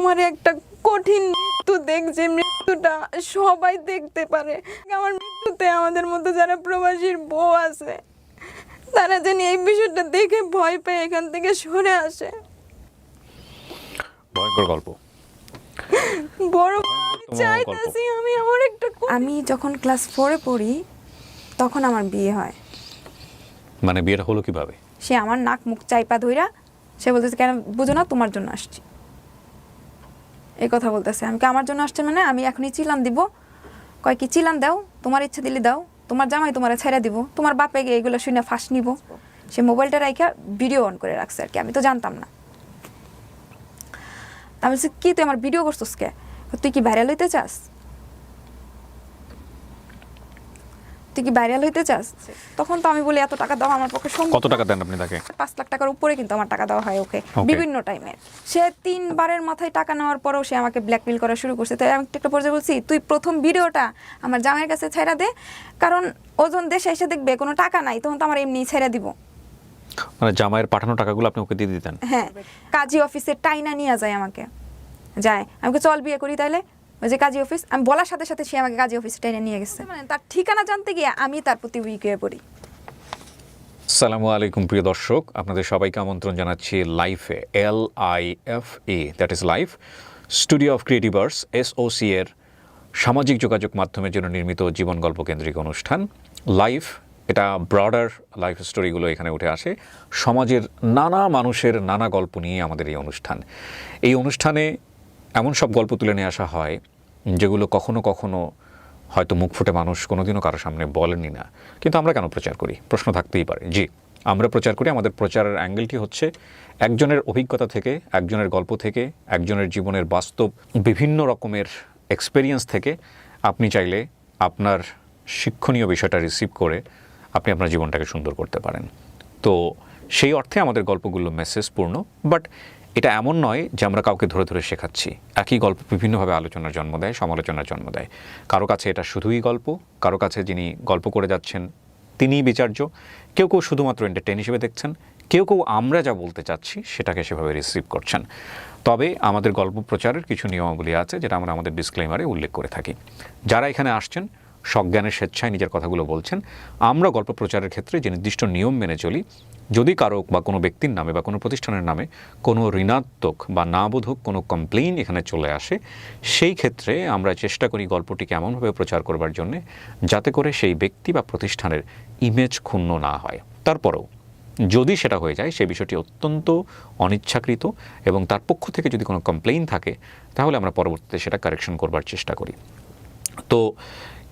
আমার একটা কঠিন মৃত্যু দেখ যে মৃত্যুটা সবাই দেখতে পারে। আমার মৃত্যুতে আমাদের মতো যারা প্রবাসীর বউ আছে তারা যেন এই বিষয়টা দেখে ভয় পেয়ে এখান থেকে সরে আসে। ভয়ঙ্কর গল্প। বড় চাইতেছি আমি আমার একটা আমি যখন ক্লাস ফোরে পড়ি তখন আমার বিয়ে হয়। মানে বিয়েটা হলো কীভাবে? সে আমার নাক মুখ চাইপা ধইরা সে বলতেছে কেন বুঝো না তোমার জন্য আসছি। এই কথা বলতেছে। আমি আমার জন্য আসছে মানে? আমি এখনই চিলান দিব। কয় কি, চিলান দাও, তোমার ইচ্ছা দিলে দাও। তোমার জামাই তোমার ছেড়ে দিব। তোমার বাপে গিয়ে এগুলো শুনে ফাঁস নিব। সে মোবাইলটা রাখা ভিডিও অন করে রাখছে আর কি। আমি তো জানতাম না। আমি বলছি, কি, তুই আমার ভিডিও করছিস কে? তুই কি ভাইরাল হইতে চাস? তুই কি ভাইরাল হইতে চাস? তখন তো আমি বলি এত টাকা দাও আমার পক্ষে সম্ভব কত টাকা দেন আপনি তাকে? পাঁচ লাখ টাকার উপরে কিন্তু আমার টাকা দেওয়া হয় ওকে। বিভিন্ন টাইমে সে তিনবারের মাথায় টাকা নেওয়ার পরেও সে আমাকে ব্ল্যাকমেল করা শুরু করছে। তাই আমি একটা পর্যায়ে বলছি তুই প্রথম ভিডিওটা আমার জামাইয়ের কাছে ছেড়া দে কারণ ওজন দেশে এসে দেখবে কোনো টাকা নাই তখন তো আমার এমনি ছেড়ে দিব। মানে জামাইয়ের পাঠানো টাকাগুলো আপনি ওকে দিয়ে দিতেন? হ্যাঁ। কাজী অফিসে টাইনা নিয়ে যায় আমাকে। যায়। আমাকে চল বিয়ে করি তাইলে। ওই যে কাজী অফিস, আমি বলার সাথে সাথে সে আমাকে কাজী অফিসে টাইনা নিয়ে গেছে। মানে তার ঠিকানা জানতে গিয়ে আমি তার প্রতি উইক হয়ে পড়ি। সালামু আলাইকুম, প্রিয় দর্শক। আপনাদের সবাইকে আমন্ত্রণ জানাচ্ছি লাইফে L I F E that is life studio of creativerse SOC এর সামাজিক যোগাযোগ মাধ্যমের জন্য নির্মিত জীবন গল্প কেন্দ্রিক অনুষ্ঠান। লাইফ এটা ব্রডার লাইফ স্টোরিগুলো এখানে উঠে আসে। সমাজের নানা মানুষের নানা গল্প নিয়ে আমাদের এই অনুষ্ঠান। এই অনুষ্ঠানে এমন সব গল্প তুলে নিয়ে আসা হয়, যেগুলো কখনো কখনো হয়তো মুখ ফুটে মানুষ কোনোদিনও কারও সামনে বলেনি না। কিন্তু আমরা কেন প্রচার করি? প্রশ্ন থাকতেই পারে। জি, আমরা প্রচার করি, আমাদের প্রচারের অ্যাঙ্গেলটি হচ্ছে একজনের অভিজ্ঞতা থেকে, একজনের গল্প থেকে, একজনের জীবনের বাস্তব বিভিন্ন রকমের এক্সপেরিয়েন্স থেকে আপনি চাইলে আপনার শিক্ষণীয় বিষয়টা রিসিভ করে আপনি আপনার জীবনটাকে সুন্দর করতে পারেন। তো সেই অর্থে আমাদের গল্পগুলো মেসেজপূর্ণ বাট এটা এমন নয় যে আমরা কাউকে ধরে ধরে শেখাচ্ছি। একই গল্প বিভিন্নভাবে আলোচনার জন্ম দেয়, সমালোচনার জন্ম দেয়। কারও কাছে এটা শুধুই গল্প, কারও কাছে যিনি গল্প করে যাচ্ছেন তিনিই বিচার্য। কেউ কেউ শুধুমাত্র এন্টারটেন হিসেবে দেখছেন, কেউ কেউ আমরা যা বলতে চাচ্ছি সেটাকে সেভাবে রিসিভ করছেন। তবে আমাদের গল্প প্রচারের কিছু নিয়মাবলী আছে যেটা আমরা আমাদের ডিসক্লেমারে উল্লেখ করে থাকি। যারা এখানে আসছেন, সজ্ঞানের স্বেচ্ছায় নিজের কথাগুলো বলছেন, আমরা গল্প প্রচারের ক্ষেত্রে যে নির্দিষ্ট নিয়ম মেনে চলি যদি কারও বা কোনো ব্যক্তির নামে বা কোনো প্রতিষ্ঠানের নামে কোনো ঋণাত্মক বা নাবোধক কোনো কমপ্লেইন এখানে চলে আসে, সেই ক্ষেত্রে আমরা চেষ্টা করি গল্পটিকে এমনভাবে প্রচার করবার জন্যে যাতে করে সেই ব্যক্তি বা প্রতিষ্ঠানের ইমেজ ক্ষুণ্ণ না হয়। তারপরেও যদি সেটা হয়ে যায়, সেই বিষয়টি অত্যন্ত অনিচ্ছাকৃত এবং তার পক্ষ থেকে যদি কোনো কমপ্লেইন থাকে, তাহলে আমরা পরবর্তীতে সেটা কারেকশন করবার চেষ্টা করি। তো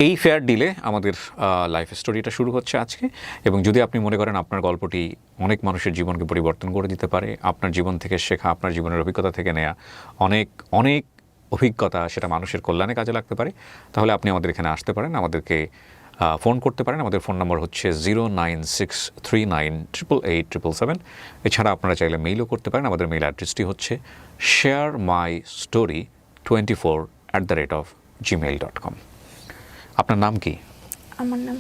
এই ফেয়ার ডিলে আমাদের লাইফ স্টোরিটা শুরু হচ্ছে আজকে। এবং যদি আপনি মনে করেন আপনার গল্পটি অনেক মানুষের জীবনকে পরিবর্তন করে দিতে পারে, আপনার জীবন থেকে শেখা, আপনার জীবনের অভিজ্ঞতা থেকে নেয়া অনেক অনেক অভিজ্ঞতা সেটা মানুষের কল্যাণে কাজে লাগতে পারে, তাহলে আপনি আমাদের এখানে আসতে পারেন। আমাদেরকে ফোন করতে পারেন। আমাদের ফোন নম্বর হচ্ছে zero nine six three nine triple eight triple seven এছাড়া আপনারা চাইলে মেইলও করতে পারেন। আমাদের মেইল অ্যাড্রেসটি হচ্ছে share my story twenty four at the rate of Gmail dot com আপনার নাম কি? আমার নাম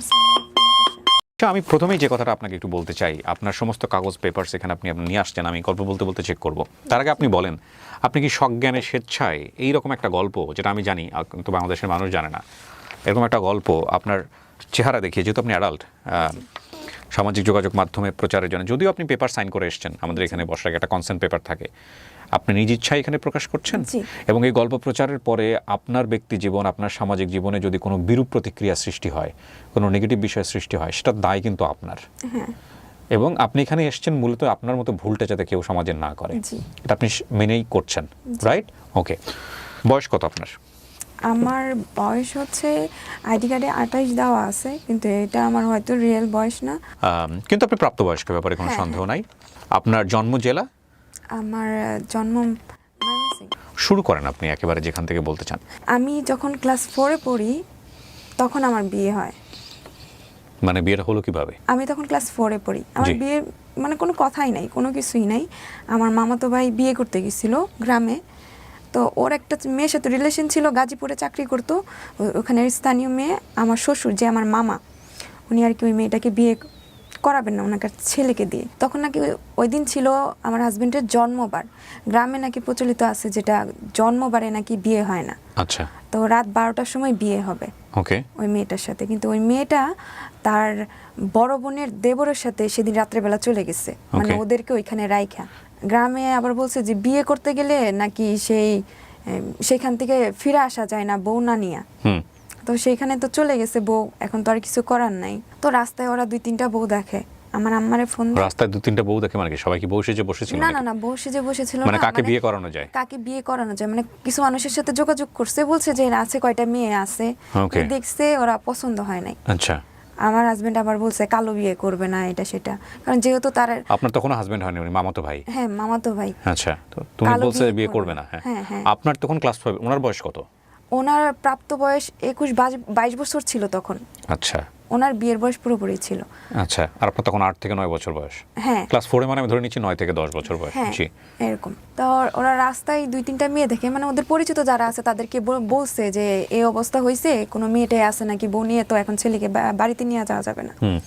আচ্ছা আমি প্রথমেই যে কথাটা আপনাকে একটু বলতে চাই আপনার সমস্ত কাগজ পেপারস এখানে আপনি আপনি নিয়ে আসছেন আমি গল্প বলতে বলতে চেক করব। তার আগে আপনি বলেন আপনি কি সজ্ঞানে স্বেচ্ছায় এইরকম একটা গল্প যেটা আমি জানি কিন্তু বাংলাদেশের মানুষ জানে না এরকম একটা গল্প আপনার চেহারা দেখিয়ে যেহেতু আপনি অ্যাডাল্ট সামাজিক যোগাযোগ মাধ্যমে প্রচারের জন্য। যদিও আপনি পেপার সাইন করে এসেছেন আমাদের এখানে বসার আগে একটা কনসেন্ট পেপার থাকে। আপনি নিজ ইচ্ছায় এখানে প্রকাশ করছেন? এবং এই গল্প প্রচারের পরে আপনার ব্যক্তি জীবন আপনার সামাজিক জীবনে যদি কোনো বিরূপ প্রতিক্রিয়া সৃষ্টি হয় কোনো নেগেটিভ বিষয় সৃষ্টি হয় সেটার দায় কিন্তু আপনার। হ্যাঁ। এবং আপনি এখানে এসেছেন মূলত আপনার মতো ভুলটা যাতে কেউ সমাজে না করে। এটা আপনি মেনেই করছেন রাইট ওকে বয়স কত আপনার? আমার বয়স হচ্ছে আইডি কার্ডে আঠাইশ দেওয়া আছে কিন্তু এটা আমার হয়তো রিয়েল বয়স না। কিন্তু আপনি প্রাপ্তবয়স্ক ব্যাপারে কোনো হ্যাঁ, সন্দেহ নাই। আপনার জন্ম জেলা? আমার জন্ম শুরু করেন আপনি একেবারে যেখান থেকে বলতে চান। আমি যখন ক্লাস ফোরে পড়ি তখন আমার বিয়ে হয়। মানে বিয়েটা হলো কীভাবে? আমি তখন ক্লাস ফোরে পড়ি। আমার বিয়ে মানে কোনো কথাই নাই কোনো কিছুই নাই। আমার মামাতো ভাই বিয়ে করতে গেছিল গ্রামে। তো ওর একটা মেয়ের সাথে রিলেশন ছিল গাজীপুরে চাকরি করতো। ও- ওখানের স্থানীয় মেয়ে আমার শ্বশুর যে আমার মামা। উনি আর কি ওই মেয়েটাকে বিয়ে করাবেন না ওনাকে ছেলেকে দিয়ে। তখন নাকি ওই দিন ছিল আমার হাজবেন্ডের জন্মবার। গ্রামে নাকি প্রচলিত আছে যেটা জন্মবারে নাকি বিয়ে হয় না। আচ্ছা। তো রাত বারোটার সময় বিয়ে হবে। ওকে। ওই মেয়েটার সাথে। কিন্তু ওই মেয়েটা তার বড় বোনের দেবরের সাথে সেদিন রাত্রেবেলা চলে গেছে। মানে ওদেরকে ওইখানে রাইখা। গ্রামে আবার বলছে যে বিয়ে করতে গেলে নাকি সেই সেখান থেকে ফিরে আসা যায় না বউ না নিয়া। তো সেইখানে তো চলে গেছে বউ এখন তো আর কিছু করার নাই। তো রাস্তায় ওরা দুই তিনটা বউ দেখে। আমার আম্মারে ফোন রাস্তায় দু তিনটা বউ দেখে মানে কি? সবাই কি বউ সেজে বসেছিল না না না বউ সেজে বসেছিল মানে কাকে বিয়ে করানো যায়? কাকে বিয়ে করানো যায়? মানে কিছু মানুষের সাথে যোগাযোগ করছে বলছে যে আছে কয়টা মেয়ে আছে? দেখছে ওরা পছন্দ হয় নাই। আচ্ছা। আমার হাজবেন্ড আবার বলছে কালো বিয়ে করবে না এটা সেটা। কারণ যেহেতু তার আপনার তখন হাজবেন্ড হয়নি উনি মামাতো ভাই? হ্যাঁ মামাতো ভাই। আচ্ছা তো তুমি বলছে বিয়ে করবে। না হ্যাঁ। হ্যাঁ, হ্যাঁ। আপনার তখন ক্লাস 5 ওনার বয়স কত? ওনার প্রাপ্ত বয়স একুশ বাইশ বছর ছিল তখন। আচ্ছা। ওনার বিয়ের বয়স পুরোপুরি ছিল। আচ্ছা আর আপনার তখন আট থেকে নয় বছর বয়স। হ্যাঁ। ক্লাস ফোরে মানে আমি ধরে নিচ্ছি নয় থেকে দশ বছর বয়স। হ্যাঁ জি। এরকম। তো ওরা রাস্তায় দুই তিনটা মেয়ে দেখে মানে ওদের পরিচিত যারা আছে তাদেরকে বল- বলছে যে এই অবস্থা হয়েছে কোনো মেয়েটাই আছে নাকি বউ নিয়ে তো এখন ছেলেকে বাড়িতে নিয়ে যাওয়া যাবে না।